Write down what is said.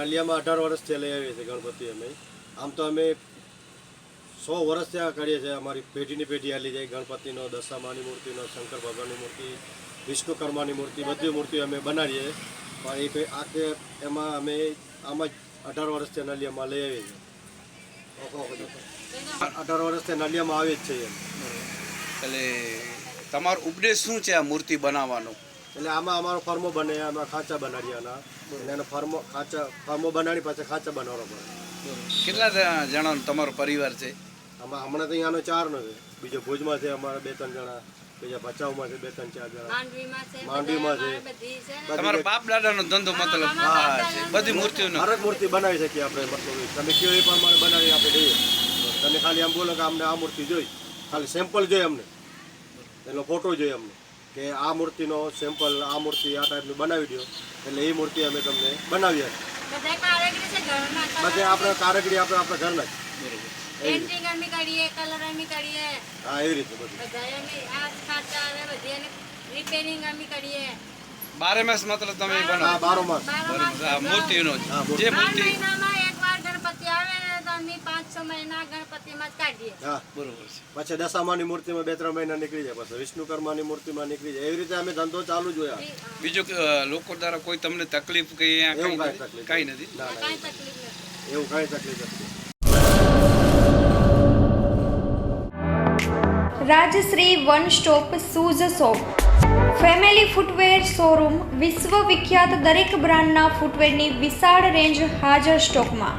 નલિયામાં અઢાર વર્ષથી લઈ આવીએ છીએ ગણપતિ અમે. આમ તો અમે સો વર્ષ ત્યાં કરીએ છીએ. અમારી પેઢીની પેઢી હાલી જાય. ગણપતિનો દશામાની મૂર્તિનો શંકર ભગવાનની મૂર્તિ વિષ્ણુકર્માની મૂર્તિ, બધી મૂર્તિઓ અમે બનાવીએ. પણ એ આખે એમાં અમે આમાં અઢાર વર્ષથી નલિયામાં લઈ આવીએ છીએ. અઢાર વર્ષથી નલિયામાં આવીએ જ છીએ. એટલે તમારો ઉપદેશ શું છે આ મૂર્તિ બનાવવાનો? એટલે આમાં અમારો ફર્મો બને આમાં ખાંચા બનાવીએ આના એટલે એનો ફર્મો ખાંચા ફર્મો બનાવી પછી ખાંચા બનાવવાનો પડે. કેટલા જણા- જણાનો તમારો પરિવાર છે? આમાં હમણાં તો અહીંયાનો ચાર નો છે. બીજો ભુજમાં છે અમારા બે ત્રણ જણા બીજા ભચાઉમાં છે બે ત્રણ ચાર જણા. માંડવીમાં છે માંડવીમાં છે. બધામાં બધી છે ને. તમારા બાપ દાદાનો ધંધો મતલબ હા છે બધી મૂર્તિઓનો. હરક મૂર્તિ બનાવી શકીએ આપણે. મતલબ તમે કયો એ પ્રમાણે બનાવી આપણે દઈએ તમે ખાલી આમ બોલો કે અમને આ મૂર્તિ જોઈ. ખાલી સેમ્પલ જોઈએ અમને. એનો ફોટો જોઈએ અમને. કે આ મૂર્તિનો સેમ્પલ આ મૂર્તિ આ ટાઈપનું બનાવી દો એટલે એ મૂર્તિ અમે તમને બનાવી બધા કારીગરી છે ઘરના બધે આપણે કારીગરી આપણે આપણા ઘરના જ. હા એવી રીતે બધું. બારે માસ મતલબ તમે હા બનાવો. બારો માસ. મૂર્તિનો જ. મૂર્તિ. અમે પાંચ છ મહિના ગણપતિમાં જ કાઢીએ. હા બરોબર છે. પછી દશામાની મૂર્તિમાં બે ત્રણ મહિના નીકળી જાય પછી. વિષ્ણુકર્માની મૂર્તિમાં નીકળી જાય. એવી રીતે અમે ધંધો ચાલુ જોયા બીજું લોકો દ્વારા કોઈ તમને તકલીફ કે એવું કાંઈ તકલીફ કઈ નથી. ના ના કાંઈ તકલીફ નથી. એવું કાંઈ તકલીફ નથી. Rajshree one stop shoes shop. Family footwear showroom વિશ્વ વિખ્યાત દરેક બ્રાન્ડના ફૂટવેરની વિશાળ રેન્જ હાજર સ્ટોકમાં.